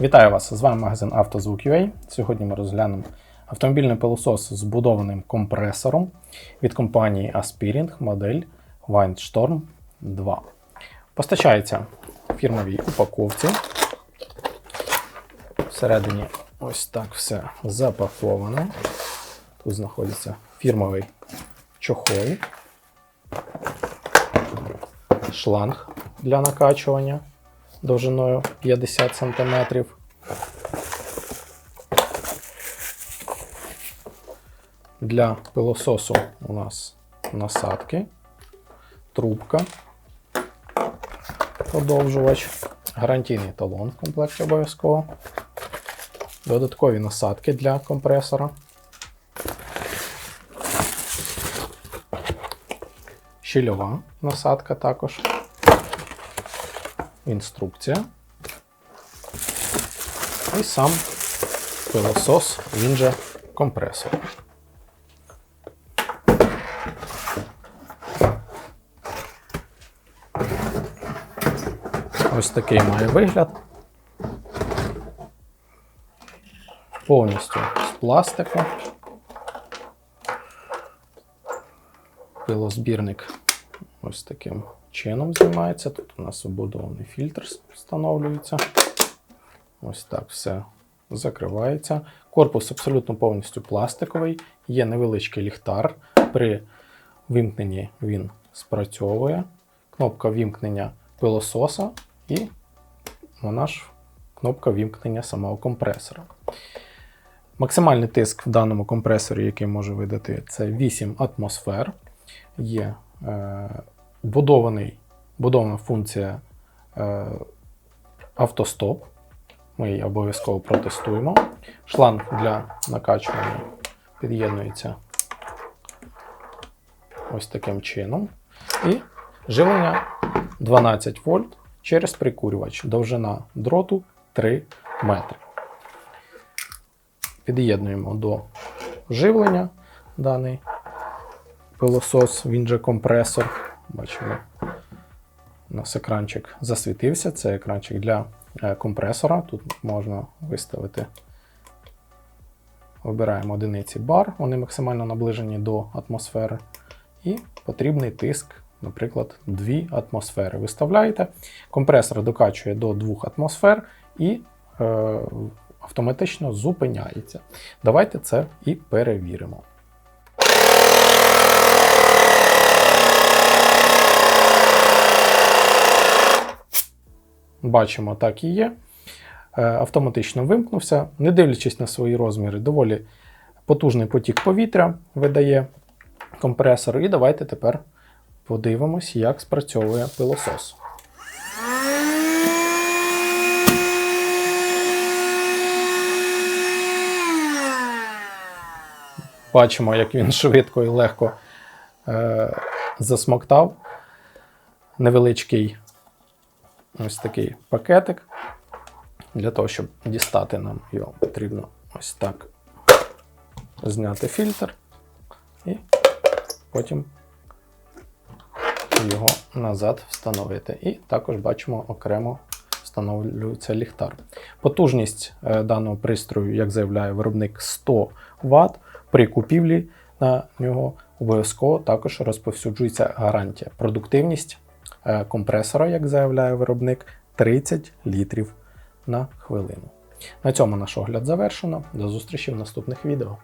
Вітаю вас! З вами магазин «Автозвук.UA». Сьогодні ми розглянемо автомобільний пилосос з будованим компресором від компанії Aspiring модель Windstorm 2. Постачається в фірмовій упаковці. Всередині ось так все запаковано. Тут знаходиться фірмовий чохол, шланг для накачування довжиною 50 см. Для пилососу у нас насадки, трубка, подовжувач, гарантійний талон в комплекті обов'язково, додаткові насадки для компресора, щільова насадка також інструкція. І сам пилосос, він же компресор. Ось такий має вигляд. Повністю з пластику. Пилозбірник ось таким чином знімається. Тут у нас вбудований фільтр встановлюється. Ось так все закривається. Корпус абсолютно повністю пластиковий, є невеличкий ліхтар. При вимкненні він спрацьовує. Кнопка вімкнення пилососа і вона ж кнопка вімкнення самого компресора. Максимальний тиск в даному компресорі, який може видати, це 8 атмосфер. Є е, будована функція е, автостоп. Ми її обов'язково протестуємо. Шланг для накачування під'єднується ось таким чином. І живлення 12 вольт через прикурювач. Довжина дроту 3 метри. Під'єднуємо до живлення даний пилосос, він же компресор. Бачимо, у нас екранчик засвітився. Це екранчик для компресора. Тут можна виставити. Вибираємо одиниці бар, вони максимально наближені до атмосфери. І потрібний тиск, наприклад, 2 атмосфери. Виставляєте. Компресор докачує до 2 атмосфер і е, автоматично зупиняється. Давайте це і перевіримо. Бачимо, так і є. Е, Автоматично вимкнувся, не дивлячись на свої розміри, доволі потужний потік повітря видає компресор. І давайте тепер подивимось, як спрацьовує пилосос. Бачимо, як він швидко і легко е, засмоктав. Невеличкий ось такий пакетик. Для того, щоб дістати нам його, потрібно ось так зняти фільтр і потім його назад встановити. І також бачимо окремо встановлюється ліхтар. Потужність е, даного пристрою, як заявляє виробник, 100 Вт. При купівлі на нього обов'язково також розповсюджується гарантія. Продуктивність компресора, як заявляє виробник, 30 літрів на хвилину. На цьому наш огляд завершено. До зустрічі в наступних відео.